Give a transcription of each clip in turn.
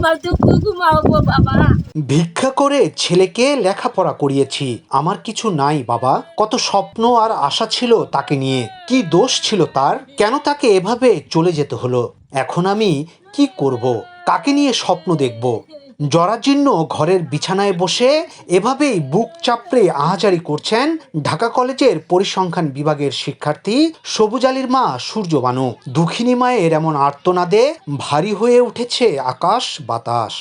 তো ঘুমাবো বাবা। ভিক্ষা করে ছেলেকে লেখাপড়া করিয়েছি। আমার কিছু নাই বাবা। কত স্বপ্ন আর আশা ছিল তাকে নিয়ে। কি দোষ ছিল তার? কেন তাকে এভাবে চলে যেতে হলো? এখন আমি কি করব? কাকে নিয়ে স্বপ্ন দেখব? জরাজীর্ণ ঘরের বিছানায় বসে এভাবেই বুক চাপড়ে আহাজারি করছেন ঢাকা কলেজের পরিসংখ্যান বিভাগের শিক্ষার্থী সবুজ আলীর মা সূর্যবানু দুঃখিনী মায়ের এমন আর্তনাদে ভারী হয়ে উঠেছে আকাশ বাতাস।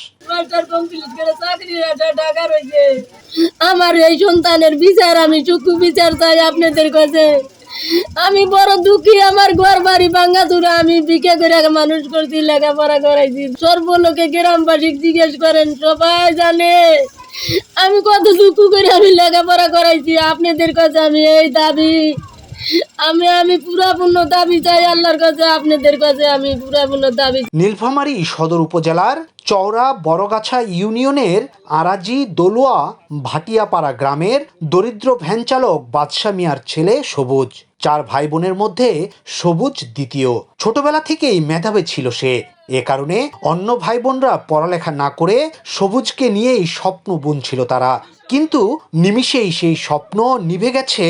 আমার এই সন্তানের বিচার আমি চুকু বিচার চাই আপনাদের কাছে। আমি বড় দুঃখী, আমার ঘর বাড়ি ভাঙ্গা চুরা আমি বিকে করে মানুষ করছি, লেখাপড়া করাইছি। সর্বলোকে গ্রামবাসী জিজ্ঞেস করেন, সবাই জানে? আমি কত দুঃখ করে আমি লেখাপড়া করাইছি, আপনাদের কাছে আমি এই দাবি। আমি আমি পুরাপূর্ণ দাবি চাই আল্লাহর কাছে, আপনাদের কাছে আমি পুরাপূর্ণ দাবি নীলফামারী সদর উপজেলার চওড়া বড়গাছা ইউনিয়নের আরাজি দোলোয়া ভাটিয়াপাড়া গ্রামের দরিদ্র ভ্যান চালক বাদশা মিয়ার ছেলে সবুজ। চার ভাই বোনের মধ্যে সবুজ দ্বিতীয়। ছোটবেলা থেকেই মেধাবী ছিল সে। এ কারণে অন্য ভাই বোনরা পড়ালেখা না করে সবুজকে নিয়েই স্বপ্ন বুনছিল তারা। কিন্তু নিমিষেই সেই স্বপ্ন নিভে গেছে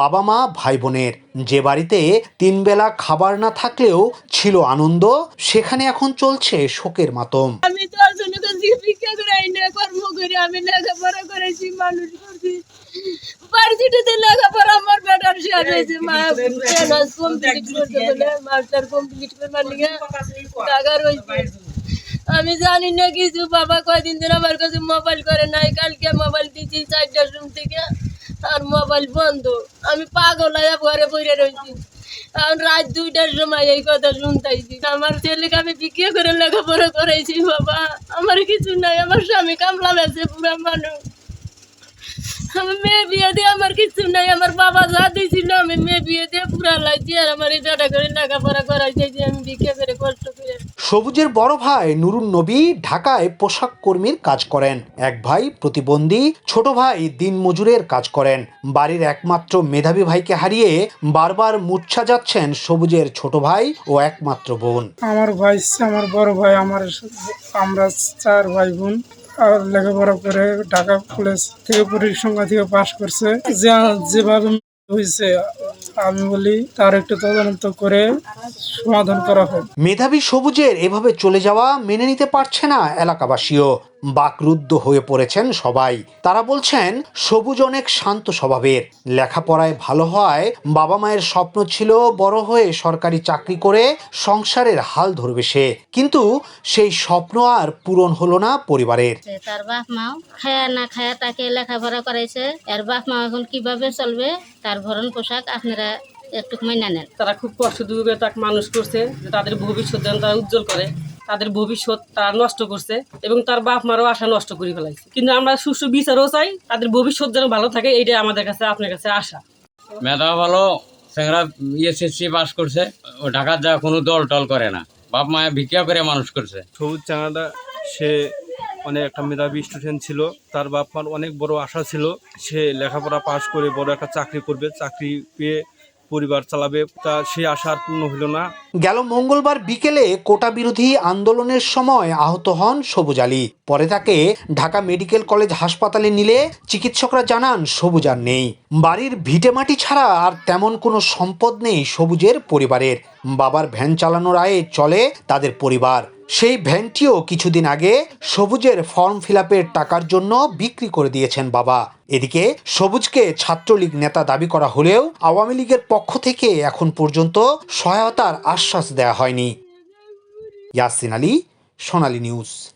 বাবা মা ভাই বোনের যে বাড়িতে তিনবেলা খাবার না থাকলেও ছিল আনন্দ, সেখানে এখন চলছে শোকের মাতম। আমি তো আসলে কাছে ভিক্ষা করে আইনে কর্ম করে, আমি লেখাপড়া করেছি, মানুষ করছি। ভার্সিটিতে লেখাপড়া আমার কমপ্লিট করতে বলে মাস্টার কমপ্লিট করবার টাকা রয়েছে আমি জানি না কিছু বাবা কয়দিন ধরে আমার কাছে মোবাইল করে নাই কালকে মোবাইল দিচ্ছি চারটার রুম থেকে আর মোবাইল বন্ধ আমি পাগল হয়ে ঘরে বসে রয়েছি এখন রাত দুইটার সময় এই কথা শুনতেছি আমার ছেলেকে আমি বিক্রি করে লেখাপড়া করাইছি বাবা আমার কিছু নাই আমার স্বামী কামলা বেছে পুরা মানুষ আমি মেয়ে বিয়ে দিয়ে আমার কিছু নাই আমার বাবা যা দিয়েছিল আমি মেয়ে বিয়ে দিয়ে পুরা লাগছি আর আমার এই টাটা করে লেখাপড়া করাইছে যে আমি বিক্রি করে কষ্ট করে। সবুজের বড় ভাই নুরুন নবী ঢাকায় পোশাক কর্মীর কাজ করেন। এক ভাই প্রতিবন্ধী ছোট ভাই দিন মজুরের কাজ করেন। বাড়ির একমাত্র মেধাবী ভাইকে হারিয়ে বারবার মূর্ছা যাচ্ছেন সবুজের ছোট ভাই ও একমাত্র বোন। আমার ভাই আমার বড় ভাই আমার আমরা চার ভাই বোন। আর লেখাপড়া করে ঢাকা কলেজ থেকে পরিসংখ্যা থেকে পাশ করছে। যেভাবে হয়েছে, আমি বলি তার একটু তদন্ত করে সমাধান করা হোক। মেধাবী সবুজের এভাবে চলে যাওয়া মেনে নিতে পারছে না এলাকাবাসীও। বাকরুদ্ধ হয়ে পড়েছেন সবাই। তারা বলছেন সবুজ অনেক শান্ত স্বভাবের। লেখাপড়ায় ভালো হয় বাবা মায়ের স্বপ্ন ছিল বড় হয়ে সরকারি চাকরি করে সংসারের হাল ধরবে সে। কিন্তু সেই স্বপ্ন আর পূরণ হলো না পরিবারের। তার বাপ মাও খায়া না খায়া তাকে লেখাপড়া করাইছে এর বাপ মা এখন কীভাবে চলবে তার ভরণ পোশাক আপনারা একটু মাইনা নেন। তারা খুব কষ্ট দুর্গে তাকে মানুষ করছে যে তাদের ভবিষ্যৎ যেন তারা উজ্জ্বল করে। তাদের ভবিষ্যৎ তারা নষ্ট করছে এবং তার বাপ মারও আশা নষ্ট করে ফেলাইছে। কিন্তু আমরা সুষ্ঠু বিচারও চাই তাদের ভবিষ্যৎ যেন ভালো থাকে এইটাই আমাদের কাছে আপনার কাছে আশা। মেধা ভালো স্যাংরা ইএসএসসি পাস করছে ও ঢাকার যা কোনো দল টল করে না। বাপ মায়া ভিক্ষা করে মানুষ করছে। সবুজ চাঙাদা সে অনেক একটা মেধাবী স্টুডেন্ট ছিল তার বাপ মার অনেক বড় আশা ছিল সে লেখাপড়া পাশ করে বড় একটা চাকরি করবে চাকরি পেয়ে পরিবার চালাবে, তা সে আশা পূর্ণ হলো না। গেল মঙ্গলবার বিকেলে কোটা বিরোধী আন্দোলনের সময় আহত হন সবুজ আলী। পরে তাকে ঢাকা মেডিকেল কলেজ হাসপাতালে নিলে চিকিৎসকরা জানান সবুজ আর নেই। বাড়ির ভিটেমাটি ছাড়া আর তেমন কোনো সম্পদ নেই সবুজের পরিবারের। বাবার ভ্যান চালানোর আয়ে চলে তাদের পরিবার। সেই ভ্যানটিও কিছুদিন আগে সবুজের ফর্ম ফিল টাকার জন্য বিক্রি করে দিয়েছেন বাবা। এদিকে সবুজকে ছাত্রলীগ নেতা দাবি করা হলেও আওয়ামী লীগের পক্ষ থেকে এখন পর্যন্ত সহায়তার আশ্বাস দেওয়া হয়নি। ইয়াসিন আলী, সোনালী নিউজ।